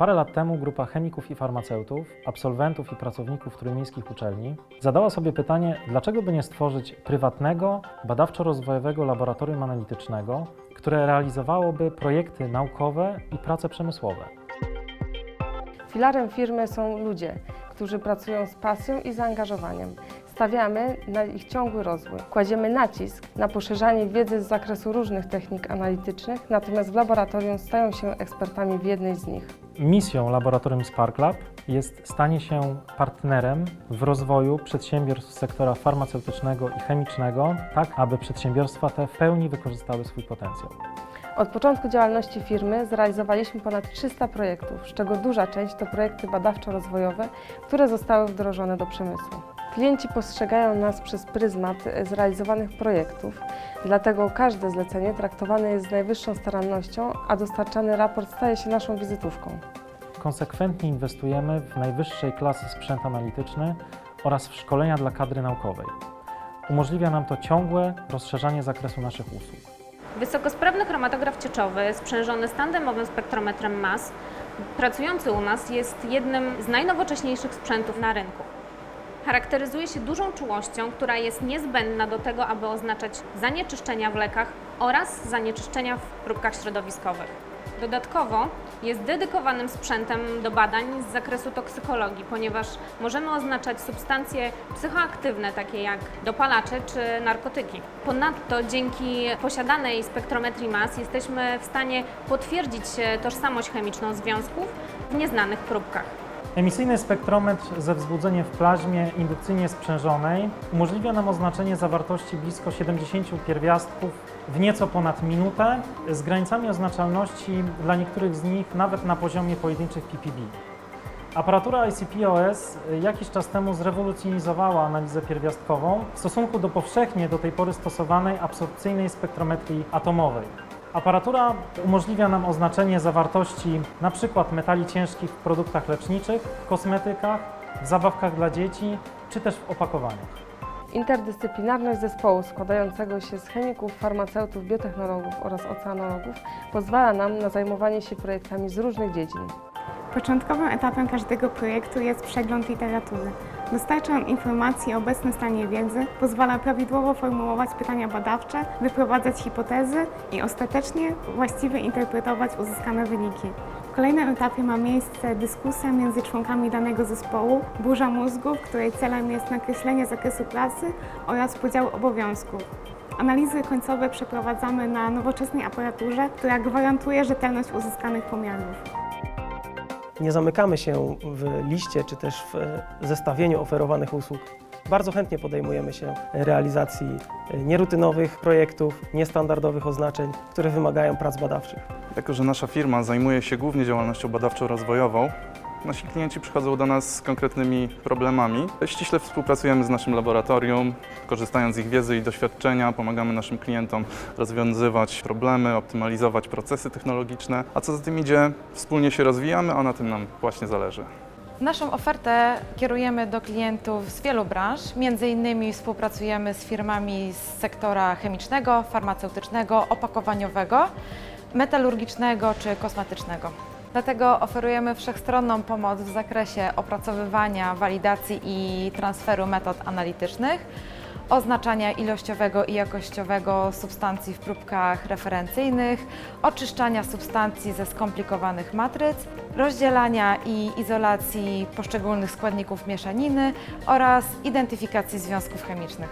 Parę lat temu grupa chemików i farmaceutów, absolwentów i pracowników trójmiejskich uczelni zadała sobie pytanie, dlaczego by nie stworzyć prywatnego, badawczo-rozwojowego laboratorium analitycznego, które realizowałoby projekty naukowe i prace przemysłowe. Filarem firmy są ludzie, którzy pracują z pasją i zaangażowaniem. Stawiamy na ich ciągły rozwój. Kładziemy nacisk na poszerzanie wiedzy z zakresu różnych technik analitycznych, natomiast w laboratorium stają się ekspertami w jednej z nich. Misją laboratorium Spark Lab jest stanie się partnerem w rozwoju przedsiębiorstw sektora farmaceutycznego i chemicznego, tak aby przedsiębiorstwa te w pełni wykorzystały swój potencjał. Od początku działalności firmy zrealizowaliśmy ponad 300 projektów, z czego duża część to projekty badawczo-rozwojowe, które zostały wdrożone do przemysłu. Klienci postrzegają nas przez pryzmat zrealizowanych projektów, dlatego każde zlecenie traktowane jest z najwyższą starannością, a dostarczany raport staje się naszą wizytówką. Konsekwentnie inwestujemy w najwyższej klasy sprzęt analityczny oraz w szkolenia dla kadry naukowej. Umożliwia nam to ciągłe rozszerzanie zakresu naszych usług. Wysokosprawny chromatograf cieczowy sprzężony z tandemowym spektrometrem MAS, pracujący u nas, jest jednym z najnowocześniejszych sprzętów na rynku. Charakteryzuje się dużą czułością, która jest niezbędna do tego, aby oznaczać zanieczyszczenia w lekach oraz zanieczyszczenia w próbkach środowiskowych. Dodatkowo jest dedykowanym sprzętem do badań z zakresu toksykologii, ponieważ możemy oznaczać substancje psychoaktywne, takie jak dopalacze czy narkotyki. Ponadto dzięki posiadanej spektrometrii MAS jesteśmy w stanie potwierdzić e, tożsamość chemiczną związków w nieznanych próbkach. Emisyjny spektrometr ze wzbudzeniem w plaźmie indukcyjnie sprzężonej umożliwia nam oznaczenie zawartości blisko 70 pierwiastków w nieco ponad minutę, z granicami oznaczalności dla niektórych z nich nawet na poziomie pojedynczych ppb. Aparatura ICP-OS jakiś czas temu zrewolucjonizowała analizę pierwiastkową w stosunku do powszechnie do tej pory stosowanej absorpcyjnej spektrometrii atomowej. Aparatura umożliwia nam oznaczenie zawartości np. metali ciężkich w produktach leczniczych, w kosmetykach, w zabawkach dla dzieci czy też w opakowaniach. Interdyscyplinarność zespołu składającego się z chemików, farmaceutów, biotechnologów oraz oceanologów pozwala nam na zajmowanie się projektami z różnych dziedzin. Początkowym etapem każdego projektu jest przegląd literatury. Dostarcza on informacji o obecnym stanie wiedzy, pozwala prawidłowo formułować pytania badawcze, wyprowadzać hipotezy i ostatecznie właściwie interpretować uzyskane wyniki. W kolejnym etapie ma miejsce dyskusja między członkami danego zespołu, burza mózgów, której celem jest nakreślenie zakresu pracy oraz podział obowiązków. Analizy końcowe przeprowadzamy na nowoczesnej aparaturze, która gwarantuje rzetelność uzyskanych pomiarów. Nie zamykamy się w liście czy też w e, zestawieniu oferowanych usług. Bardzo chętnie podejmujemy się realizacji e, nierutynowych projektów, niestandardowych oznaczeń, które wymagają prac badawczych. Jako, że nasza firma zajmuje się głównie działalnością badawczo-rozwojową, nasi klienci przychodzą do nas z konkretnymi problemami. Ściśle współpracujemy z naszym laboratorium, korzystając z ich wiedzy i doświadczenia, pomagamy naszym klientom rozwiązywać problemy, optymalizować procesy technologiczne, a co za tym idzie, wspólnie się rozwijamy, a na tym nam właśnie zależy. Naszą ofertę kierujemy do klientów z wielu branż. Między innymi współpracujemy z firmami z sektora chemicznego, farmaceutycznego, opakowaniowego, metalurgicznego czy kosmetycznego. Dlatego oferujemy wszechstronną pomoc w zakresie opracowywania, walidacji i transferu metod analitycznych, oznaczania ilościowego i jakościowego substancji w próbkach referencyjnych, oczyszczania substancji ze skomplikowanych matryc, rozdzielania i izolacji poszczególnych składników mieszaniny oraz identyfikacji związków chemicznych.